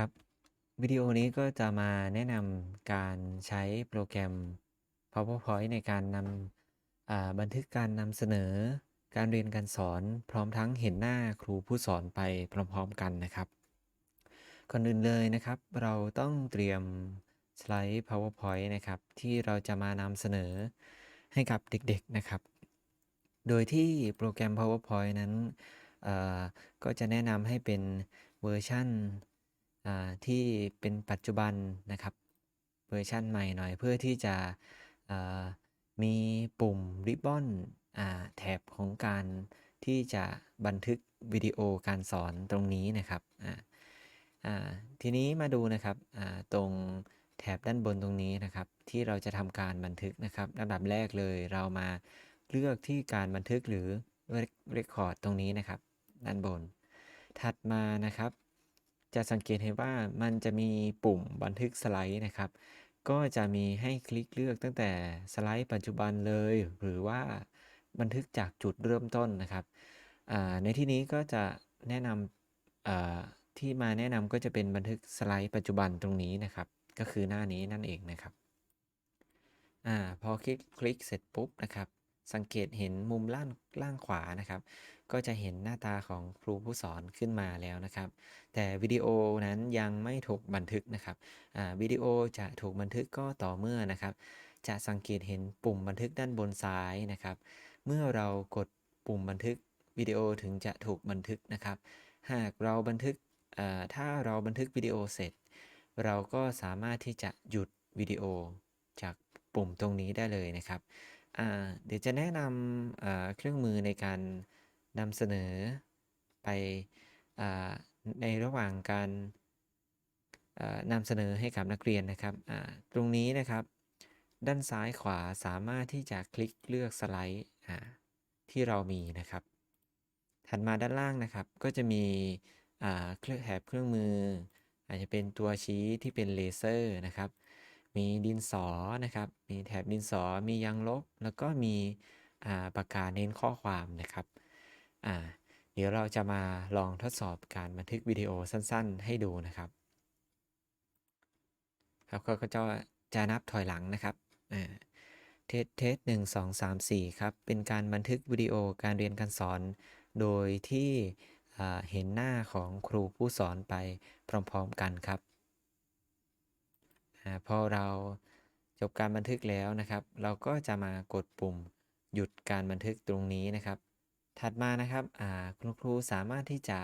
ครับวิดีโอนี้ก็จะมาแนะนำการใช้โปรแกรม PowerPoint ในการนำบันทึกการนำเสนอ การเรียนการสอนพร้อมทั้งเห็นหน้าครูผู้สอนไปพร้อมๆกันนะครับก่อนอื่นเลยนะครับ เราต้องเตรียมสไลด์ PowerPoint นะครับ ที่เราจะมานำเสนอให้กับเด็กๆนะครับ โดยที่โปรแกรม PowerPoint นั้นก็จะแนะนำให้เป็นเวอร์ชันอ่า ที่เป็นปัจจุบันนะครับเวอร์ชันใหม่หน่อยเพื่อที่จะมีปุ่มริบบอนแถบของการที่จะบันทึกวิดีโอการสอนตรงนี้นะครับทีนี้มาดูนะครับตรงแถบด้านบนตรงนี้นะครับ ที่เราจะทำการบันทึกนะครับลำดับแรกเลยเรามาเลือกที่การบันทึกหรือ Record ตรงนี้นะครับ ด้านบน ถัดมานะครับ จะสังเกตเห็นว่ามันจะมีปุ่มบันทึกสไลด์นะครับ ก็จะมีให้คลิกเลือกตั้งแต่สไลด์ปัจจุบันเลย หรือว่าบันทึกจากจุดเริ่มต้นนะครับในที่นี้ก็จะแนะนำที่มาแนะนำก็จะเป็นบันทึกสไลด์ปัจจุบันตรงนี้นะครับ ก็คือหน้านี้นั่นเองนะครับอพอคลิกคลิกเสร็จปุ๊บนะครับ สังเกตเห็นมุมล่างล่างขวานะครับ ก็จะเห็นหน้าตาของครูผู้สอนขึ้นมาแล้วนะครับ แต่วิดีโอนั้นยังไม่ถูกบันทึกนะครับวิดีโอจะถูกบันทึกก็ต่อเมื่อนะครับ จะสังเกตเห็นปุ่มบันทึกด้านบนซ้ายนะครับ เมื่อเรากดปุ่มบันทึกวิดีโอถึงจะถูกบันทึกนะครับ หากเราบันทึกถ้าเราบันทึกวิดีโอเสร็จ เราก็สามารถที่จะหยุดวิดีโอจากปุ่มตรงนี้ได้เลยนะครับ เดี๋ยวจะแนะนำเครื่องมือในการนำเสนอไปอในระหว่างการนำเสนอให้กับนักเรียนนะครับตรงนี้นะครับด้านซ้ายขวาสามารถที่จะคลิกเลือกสไลด์ที่เรามีนะครับ ถัดมาด้านล่างนะครับ ก็จะมีเครื่องแถบเครื่องมือ อาจจะเป็นตัวชี้ที่เป็นเลเซอร์นะครับ มีดินสอนะครับ มีแถบดินสอ มียางลบ แล้วก็มีปากกาเน้นข้อความนะครับเดี๋ยวเราจะมาลองทดสอบการบันทึกวิดีโอสั้นๆ ให้ดูนะครับ ครับก็จะจะนับถอยหลังนะครับเทสเทสหนึ่งสองสามสี่ครับ เป็นการบันทึกวิดีโอการเรียนการสอน โดยที่เห็นหน้าของครูผู้สอนไปพร้อมๆกันครับ พอเราจบการบันทึกแล้วนะครับ เราก็จะมากดปุ่มหยุดการบันทึกตรงนี้นะครับ ถัดมานะครับคุณครูสามารถที่จะ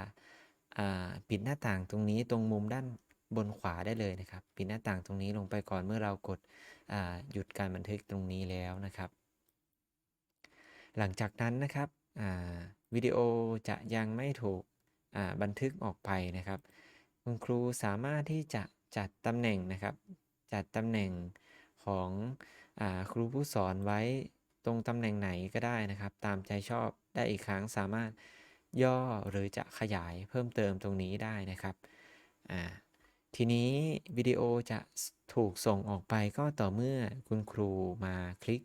ปิดหน้าต่างตรงนี้ตรงมุมด้านบนขวาได้เลยนะครับ ปิดหน้าต่างตรงนี้ลงไปก่อนเมื่อเรากดหยุดการบันทึกตรงนี้แล้วนะครับ หลังจากนั้นนะครับวิดีโอจะยังไม่ถูกบันทึกออกไปนะครับ คุณครูสามารถที่จะจัดตำแหน่งนะครับ จัดตำแหน่งของอครูผู้สอนไว้ตรงตำแหน่งไหนก็ได้นะครับ ตามใจชอบได้อีกครั้งสามารถย่อหรือจะขยายเพิ่มเติมตรงนี้ได้นะครับทีนี้วิดีโอจะถูกส่งออกไปก็ต่อเมื่อคุณครูมาคลิก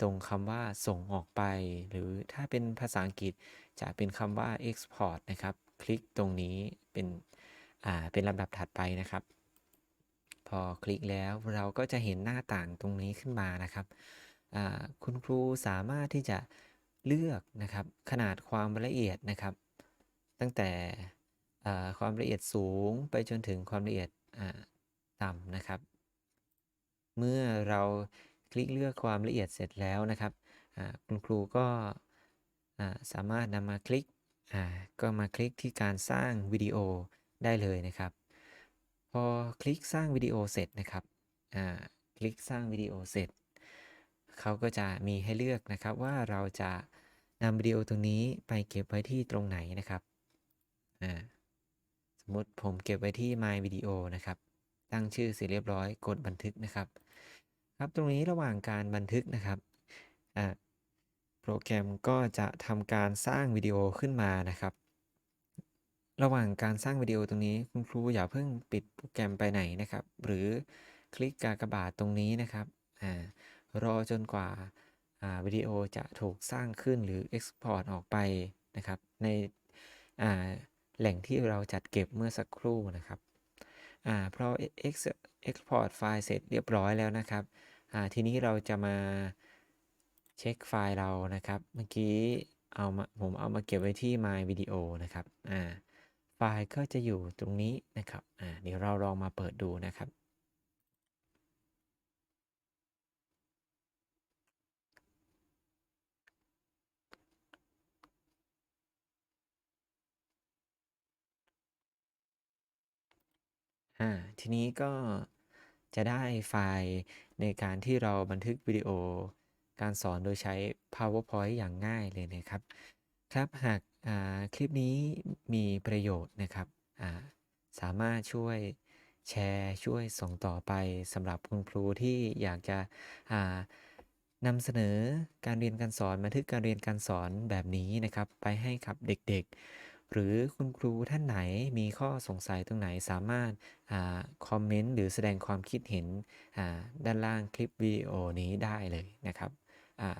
ตรงคำว่าส่งออกไป หรือถ้าเป็นภาษาอังกฤษจะเป็นคำว่า export นะครับ คลิกตรงนี้เป็นอ่าเป็นลำดับถัดไปนะครับ อคลิกแล้วเราก็จะเห็นหน้าต่างตรงนี้ขึ้นมานะครับ คุณครูสามารถที่จะเลือกนะครับขนาดความละเอียดนะครับ ตั้งแต่ความละเอียดสูงไปจนถึงความละเอียดต่ำนะครับ เมื่อเราคลิกเลือกความละเอียดเสร็จแล้วนะครับคุณครูก็สามารถนำมาคลิกก็มาคลิกที่การสร้างวิดีโอได้เลยนะครับ พอคลิกสร้างวิดีโอเสร็จนะครับอ่าคลิกสร้างวิดีโอเสร็จเขาก็จะมีให้เลือกนะครับว่าเราจะนำวิดีโอตรงนี้ไปเก็บไว้ที่ตรงไหนนะครับอ่าสมมติผมเก็บไว้ที่ My Video นะครับ ตั้งชื่อเสร็จเรียบร้อยกดบันทึกนะครับ ครับตรงนี้ระหว่างการบันทึกนะครับอ่าโปรแกรมก็จะทำการสร้างวิดีโอขึ้นมานะครับ ระหว่างการสร้างวิดีโอตรงนี้ คุณครูอย่าเพิ่งปิดโปรแกรมไปไหนนะครับ หรือคลิกกากบาทตรงนี้นะครับอ่ารอจนกว่าวิดีโอจะถูกสร้างขึ้นหรือ Export ออกไปนะครับ ในแหล่งที่เราจัดเก็บเมื่อสักครู่นะครับอ่าพอ ex export ไฟล์เสร็จเรียบร้อยแล้วนะครับทีนี้เราจะมาเช็คไฟล์เรานะครับ เมื่อกี้เอามาผมเอามาเก็บไว้ที่ my video นะครับอ่า ไฟล์ก็จะอยู่ตรงนี้นะครับ อ่า เดี๋ยวเราลองมาเปิดดูนะครับ อ่า ทีนี้ก็จะได้ไฟล์ในการที่เราบันทึกวิดีโอการสอนโดยใช้ PowerPoint อย่างง่ายเลยนะครับ ครับหากคลิปนี้มีประโยชน์นะครับสามารถช่วยแชร์ช่วยส่งต่อไปสำหรับคุณครูที่อยากจะนำเสนอการเรียนการสอนบันทึกการเรียนการสอนแบบนี้นะครับ ไปให้กับเด็กๆ หรือคุณครูท่านไหนมีข้อสงสัยตรงไหนสามารถอาคอมเมนต์หรือแสดงความคิดเห็นด้านล่างคลิปวิดีโอนี้ได้เลยนะครับ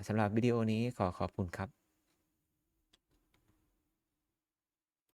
สำหรับวิดีโอนี้ขอขอบคุณครับ